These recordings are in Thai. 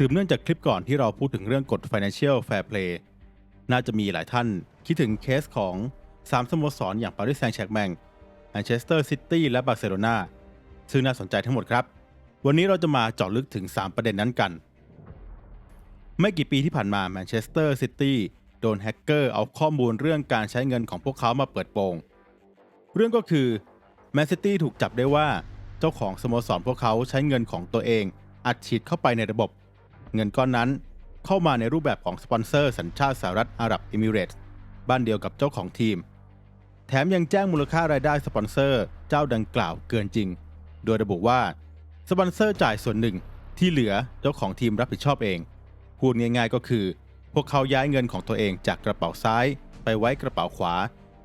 สืบเนื่องจากคลิปก่อนที่เราพูดถึงเรื่องกฎ Financial Fair Play น่าจะมีหลายท่านคิดถึงเคสของ 3 สโมสรอย่างปารีสแซงต์แชร์แมงแมนเชสเตอร์ซิตี้และบาร์เซโลนาซึ่งน่าสนใจทั้งหมดครับ วันนี้เราจะมาเจาะลึกถึง 3 ประเด็นนั้นกัน ไม่กี่ปีที่ผ่านมาแมนเชสเตอร์ซิตี้โดนแฮกเกอร์เอาข้อมูลเรื่องการใช้เงินของพวกเขามาเปิดโปง เรื่องก็คือแมนซิตี้ถูกจับได้ว่า เจ้าของสโมสรพวกเขาใช้เงินของตัวเองอัดฉีดเข้าไปในระบบ เงินก้อนนั้น เข้ามาในรูปแบบของสปอนเซอร์สัญชาติสหรัฐอาหรับเอมิเรตส์บ้านเดียวกับเจ้าของทีม แถมยังแจ้งมูลค่ารายได้สปอนเซอร์เจ้าดังกล่าวเกินจริง โดยระบุว่าสปอนเซอร์จ่ายส่วนหนึ่งที่เหลือเจ้าของทีมรับผิดชอบเอง พูดง่ายๆก็คือ พวกเขาย้ายเงินของตัวเองจากกระเป๋าซ้าย ไปไว้กระเป๋าขวา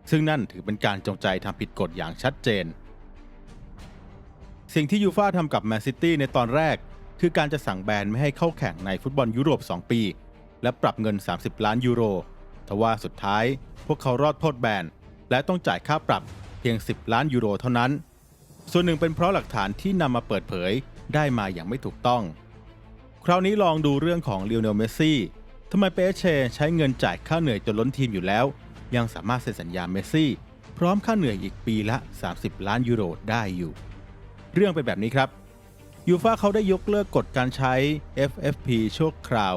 ซึ่งนั่นถือเป็นการจงใจทำผิดกฎอย่างชัดเจน สิ่งที่ยูฟ่าทำกับแมนซิตี้ในตอนแรก คือการจะสั่งแบนไม่ให้เข้าแข่งในฟุตบอลยุโรป 2 ปี และปรับเงิน 30 ล้านยูโรทว่าสุดท้าย พวกเขารอดโทษแบนและต้องจ่ายค่าปรับเพียง 10 ล้านยูโรเท่านั้น ส่วนหนึ่งเป็นเพราะหลักฐานที่นำมาเปิดเผยได้มาอย่างไม่ถูกต้อง คราวนี้ลองดูเรื่องของลิโอเนลเมสซี่ทำไมเปเชใช้เงินจ่ายค่าเหนื่อยจนล้นทีมอยู่แล้ว ยังสามารถเซ็นสัญญาเมสซี่ พร้อมค่าเหนื่อยอีกปีละ 30 ล้านยูโรได้อยู่ เรื่องเป็นแบบนี้ครับ ยูฟ่าเขาได้ยกเลิกกฎการใช้ FFP ชั่วคราว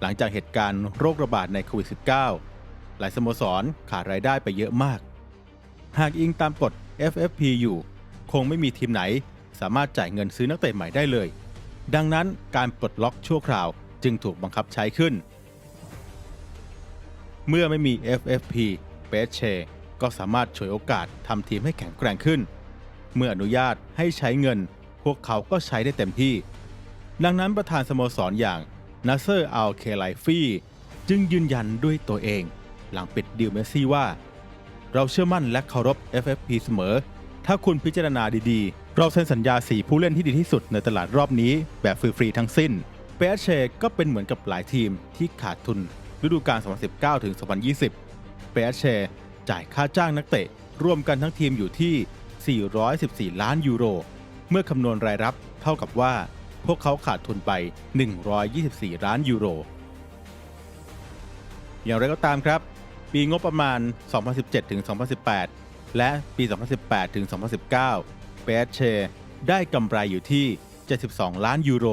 หลังจากเหตุการณ์โรคระบาดในโควิด -19 หลายสโมสรขาดรายได้ไปเยอะมาก หากอิงตามกฎ FFP อยู่ คงไม่มีทีมไหนสามารถจ่ายเงินซื้อนักเตะใหม่ได้เลย ดังนั้นการปลดล็อกชั่วคราวจึงถูกบังคับใช้ขึ้น เมื่อไม่มี FFP เปเชก็สามารถฉวยโอกาสทำทีมให้แข็งแกร่งขึ้น เมื่ออนุญาตให้ใช้เงิน พวกเขาก็ใช้ได้เต็มที่ ดังนั้นประธานสโมสรอย่างนาเซอร์อัลเคไลฟี่จึงยืนยันด้วยตัวเอง หลังปิดดีลเมสซี่ว่า เราเชื่อมั่นและเคารพ FFP เสมอ ถ้าคุณพิจารณาดีๆ เราเซ็นสัญญา4ผู้เล่นที่ดีที่สุดในตลาดรอบนี้แบบฟรีๆทั้งสิ้นเปเชก็เป็นเหมือนกับหลายทีมที่ขาดทุนฤดูกาล 2019 ถึง 2020 เปเชจ่ายค่าจ้างนักเตะ รวมกันทั้งทีมอยู่ที่ 414 ล้านยูโร เมื่อคำนวณรายรับเท่ากับว่า พวกเขาขาดทุนไป 124 ล้านยูโร อย่างไรก็ตามครับ ปีงบประมาณ 2017 ถึง 2018 และปี 2018 ถึง 2019เปเชได้กำไรอยู่ที่ 72 ล้านยูโร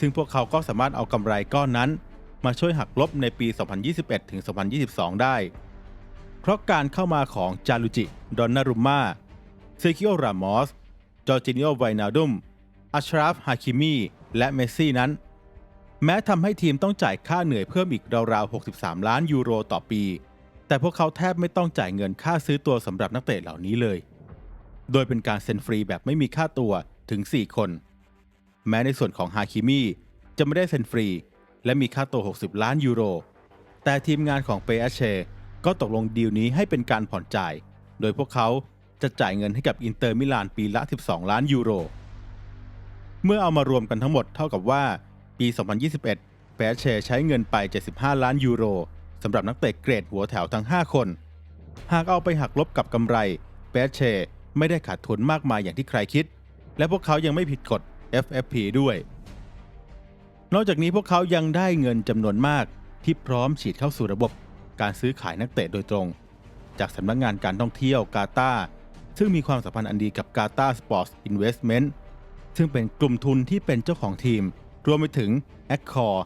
ซึ่งพวกเขาก็สามารถเอากำไรก้อนนั้น มาช่วยหักลบในปี 2021 ถึง 2022 ได้ เพราะการเข้ามาของจารุจิ ดอนนารุมมาเซคิโอรามอส จอร์จินิโอไวนาดุมอัชราฟฮาคิมีและเมสซี่นั้น แม้ทำให้ทีมต้องจ่ายค่าเหนื่อยเพิ่มอีกราวๆ 63 ล้านยูโรต่อปี แต่พวกเขาแทบไม่ต้องจ่ายเงินค่าซื้อตัวสำหรับนักเตะเหล่านี้เลย โดยเป็นการเซ็นฟรีแบบไม่มีค่าตัวถึง 4 คน แม้ในส่วนของฮาคิมีจะไม่ได้เซ็นฟรี และมีค่าตัว 60 ล้านยูโร แต่ทีมงานของเปอเชก็ตกลงดีลนี้ให้เป็นการผ่อนจ่าย โดยพวกเขา จะจ่ายเงินให้กับอินเตอร์มิลานปีละ 12 ล้านยูโร เมื่อเอามารวมกันทั้งหมดเท่ากับว่า ปี 2021เปเชใช้เงินไป 75 ล้านยูโรสำหรับนักเตะเกรดหัวแถวทั้ง 5 คน หากเอาไปหักลบกับกำไรเปเชไม่ได้ขาดทุนมากมายอย่างที่ใครคิด และพวกเขายังไม่ผิดกฎ FFP ด้วย นอกจากนี้พวกเขายังได้เงินจำนวนมากที่พร้อมฉีดเข้าสู่ระบบการซื้อขายนักเตะโดยตรง จากสำนักงงานการท่องเที่ยวกาตาร์ ซึ่งมีความสัมพันธ์อันดีกับกาตาสปอร์ตอินเวสเมนต์ซึ่งเป็นกลุ่มทุนที่เป็นเจ้าของทีม รวมไปถึง a c c o r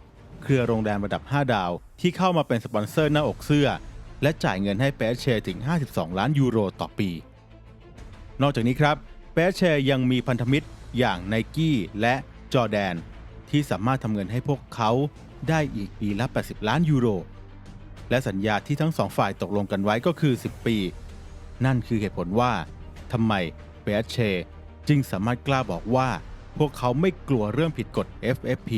เครือโรงแรมระดับ 5 ดาว ที่เข้ามาเป็นสปอนเซอร์หน้าอกเสื้อ และจ่ายเงินให้เปเชถึง 52 ล้านยูโรต่อปี นอกจากนี้ครับเปเชยังมีพันธมิตรอย่างไนกี้และจอแดน ที่สามารถทำเงินให้พวกเขาได้อีกปีละ 80 ล้านยูโร และสัญญาที่ทั้งสองฝ่ายตกลงกันไว้ก็คือ 10 ปี นั่นคือเหตุผลว่า ทำไมเปเช จึงสามารถกล้าบอกว่า พวกเขาไม่กลัวเรื่องผิดกฎ FFP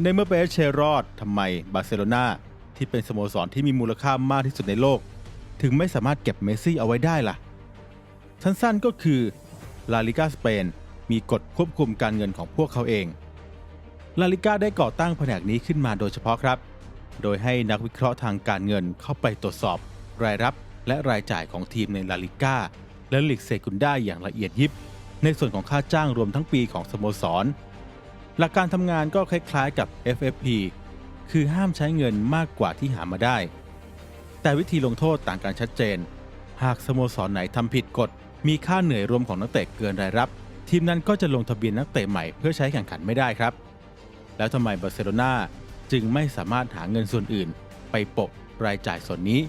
ในเมื่อเปเชรอดทำไมบาร์เซโลนาที่เป็นสโมสรที่มีมูลค่ามากที่สุดในโลก ถึงไม่สามารถเก็บเมสซี่เอาไว้ได้ล่ะ สั้นๆก็คือลาลิกาสเปนมีกฎควบคุมการเงินของพวกเขาเอง ลาลิกาได้ก่อตั้งแผนกนี้ขึ้นมาโดยเฉพาะครับ โดยให้นักวิเคราะห์ทางการเงินเข้าไปตรวจสอบ รายรับ และรายจ่ายของทีมในลาลิก้าและลีกเซกุนด้าอย่างละเอียดยิบ ในส่วนของค่าจ้างรวมทั้งปีของสโมสร หลักการทำงานก็คล้ายๆกับ FFP คือห้ามใช้เงินมากกว่าที่หามาได้ แต่วิธีลงโทษต่างกันชัดเจน หากสโมสรไหนทำผิดกฎ มีค่าเหนื่อยรวมของนักเตะเกินรายรับ ทีมนั้นก็จะลงทะเบียนนักเตะใหม่เพื่อใช้แข่งขันไม่ได้ครับ แล้วทำไมบาร์เซโลนาจึงไม่สามารถหาเงินส่วนอื่น ไปปะรายจ่ายส่วนนี้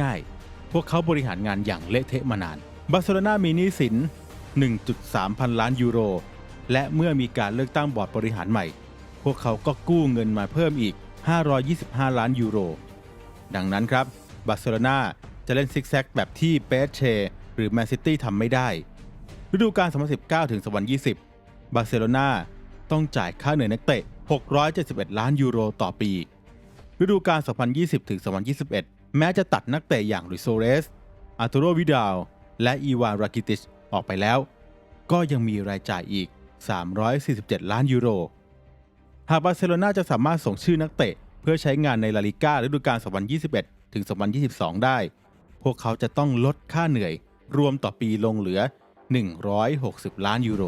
ง่าย ๆ พวกเขาบริหารงานอย่างเละเทะมานาน บาร์เซโลนามีหนี้สิน 1.3 พันล้านยูโร และเมื่อมีการเลือกตั้งบอร์ดบริหารใหม่ พวกเขาก็กู้เงินมาเพิ่มอีก 525 ล้านยูโร ดังนั้นครับ บาร์เซโลนาจะเล่นซิกแซกแบบที่เปสเชหรือแมนซิตี้ทำไม่ได้ ฤดูกาล 2019 ถึง 2020 บาร์เซโลนาต้องจ่ายค่าเหนื่อยนักเตะ 671 ล้านยูโรต่อปี ฤดูกาล 2020 ถึง 2021 แม้จะตัดนักเตะอย่างลุยโซเรส อาร์ตูโรวิดาล และอีวานรากิติชออกไปแล้ว ก็ยังมีรายจ่ายอีก 347 ล้านยูโร หากบาร์เซโลนาจะสามารถส่งชื่อนักเตะ เพื่อใช้งานในลาลิก้าฤดูกาล 2021 ถึง 2022 ได้ พวกเขาจะต้องลดค่าเหนื่อยรวมต่อปีลงเหลือ 160 ล้านยูโร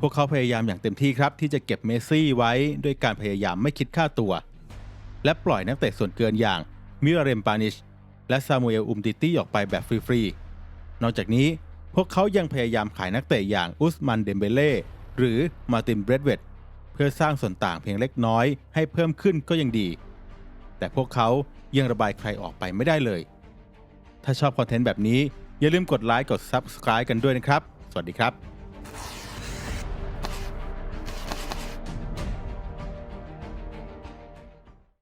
พวกเขาพยายามอย่างเต็มที่ครับที่จะเก็บเมซี่ไว้ด้วยการพยายามไม่คิดค่าตัว และปล่อยนักเตะส่วนเกินอย่างมิราเรมปานิช และซามูเอลอุมติตี้ออกไปแบบฟรีๆ นอกจากนี้พวกเขายังพยายามขายนักเตะอย่างอุสมันเดมเบเล่หรือมาร์ตินเบรดเวตเพื่อสร้างส่วนต่างเพียงเล็กน้อยให้เพิ่มขึ้นก็ยังดี แต่พวกเขายังระบายใครออกไปไม่ได้เลย ถ้าชอบคอนเทนต์แบบนี้อย่าลืมกดไลค์กด Subscribe กันด้วยนะครับ สวัสดีครับ